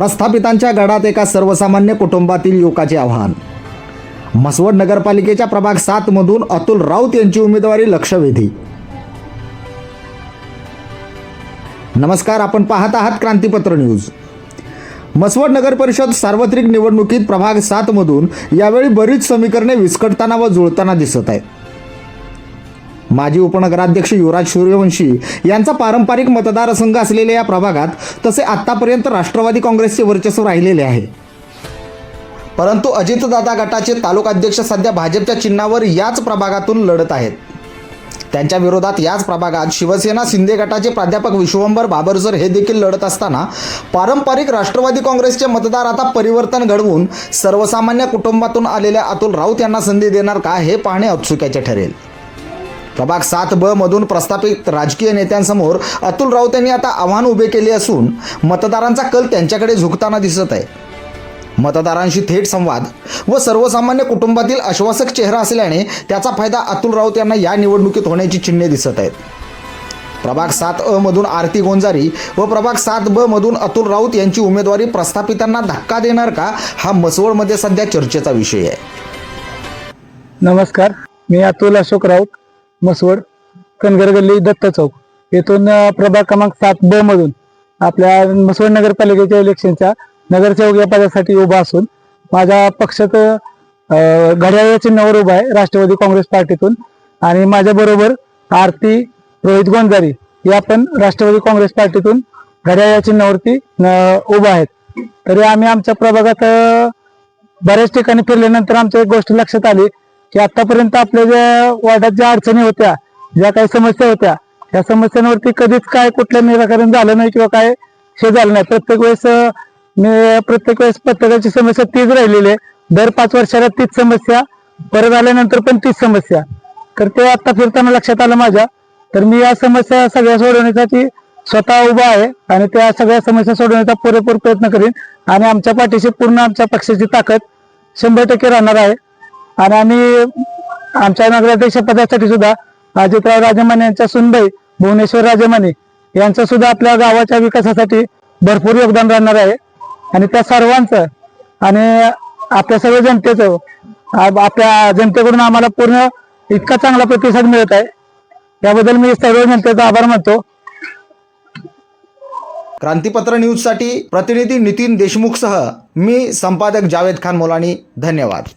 प्रस्थापितांच्या गडात एका सर्वसामान्य कुटुंबातील युवकाचे आव्हान. म्हसवड नगरपालिकेच्या प्रभाग सात मधून अतुल राऊत यांची उमेदवारी लक्षवेधी. नमस्कार आपण पाहत आहात क्रांतीपत्र न्यूज. मसवड नगर परिषद सार्वत्रिक निवडणुकीत प्रभाग सात मधून यावेळी बरीच समीकरणे विस्कटताना व जुळताना दिसत आहेत. माजी उपनगराध्यक्ष युवराज सूर्यवंशी यांचा पारंपरिक मतदारसंघ असलेल्या या प्रभागात तसे आतापर्यंत राष्ट्रवादी काँग्रेसचे वर्चस्व राहिलेले आहे. परंतु अजितदादा गटाचे तालुकाध्यक्ष सध्या भाजपच्या चिन्हावर याच प्रभागातून लढत आहेत. त्यांच्या विरोधात याच प्रभागात शिवसेना शिंदे गटाचे प्राध्यापक विश्वंभर बाबरसर हे देखील लढत असताना पारंपरिक राष्ट्रवादी काँग्रेसचे मतदार आता परिवर्तन घडवून सर्वसामान्य कुटुंबातून आलेल्या अतुल राऊत यांना संधी देणार का हे पाहणे औत्सुक्याचे ठरेल. प्रभाग सात ब मधून प्रस्थापित राजकीय नेत्यांसमोर अतुल राऊत यांनी आता आव्हान उभे केले असून मतदारांचा कल त्यांच्याकडे झुकताना दिसत आहे. मतदारांशी थेट संवाद व सर्वसामान्य कुटुंबातील आश्वासक चेहरा असल्याने त्याचा फायदा अतुल राऊत यांना या निवडणुकीत होण्याची चिन्हे दिसत आहेत. प्रभाग सात अ मधून आरती गोंजारी व प्रभाग सात ब मधून अतुल राऊत यांची उमेदवारी प्रस्थापितांना धक्का देणार का? हा मसवडमध्ये सध्या चर्चेचा विषय आहे. नमस्कार. मी अतुल अशोक राऊत. मसवड कनगर गल्ली दत्त चौक. येथून प्रभाग क्रमांक सात ब मधून आपल्या मसवड नगरपालिकेच्या इलेक्शनच्या नगरसेवक या पदासाठी उभा असून माझ्या पक्षात घड्याळ चिन्हावर उभा आहे राष्ट्रवादी काँग्रेस पार्टीतून. आणि माझ्या बरोबर आरती रोहित गोंजारी या पण राष्ट्रवादी काँग्रेस पार्टीतून घड्याळ या चिन्हावरती उभा आहेत. तरी आम्ही आमच्या प्रभागात बऱ्याच ठिकाणी फिरल्यानंतर आमच्या एक गोष्ट लक्षात आली की आतापर्यंत आपल्या ज्या वार्डात ज्या अडचणी होत्या ज्या काही समस्या होत्या त्या समस्यांवरती कधीच काय कुठलं निराकरण झालं नाही किंवा काय हे झालं नाही. प्रत्येक वेळेस मी प्रत्येक वेळेस प्रत्येकाची समस्या तीच राहिलेली आहे. दर पाच वर्षाला तीच समस्या परत आल्यानंतर पण तीच समस्या. तर ते आता फिरताना लक्षात आलं माझ्या. तर मी या समस्या सगळ्या सोडवण्यासाठी स्वतः उभा आहे आणि त्या सगळ्या समस्या सोडवण्याचा पुरेपूर प्रयत्न करीन आणि आमच्या पाठीशी पूर्ण आमच्या पक्षाची ताकद शंभर टक्के राहणार आहे. आणि आम्ही आमच्या नगराध्यक्ष पदासाठी सुद्धा अजितराव राजमाने यांच्या सुनबाई भुवनेश्वर राजमाने यांचं सुद्धा आपल्या गावाच्या विकासासाठी भरपूर योगदान राहणार आहे. आणि त्या सर्वांचं आणि आपल्या सगळ्या जनतेचं आपल्या जनतेकडून आम्हाला पूर्ण इतका चांगला प्रतिसाद मिळत आहे. याबद्दल मी सर्व जनतेचा आभार मानतो. क्रांतीपत्र न्यूजसाठी प्रतिनिधी नितीन देशमुखसह मी संपादक जावेद खान मोलानी धन्यवाद.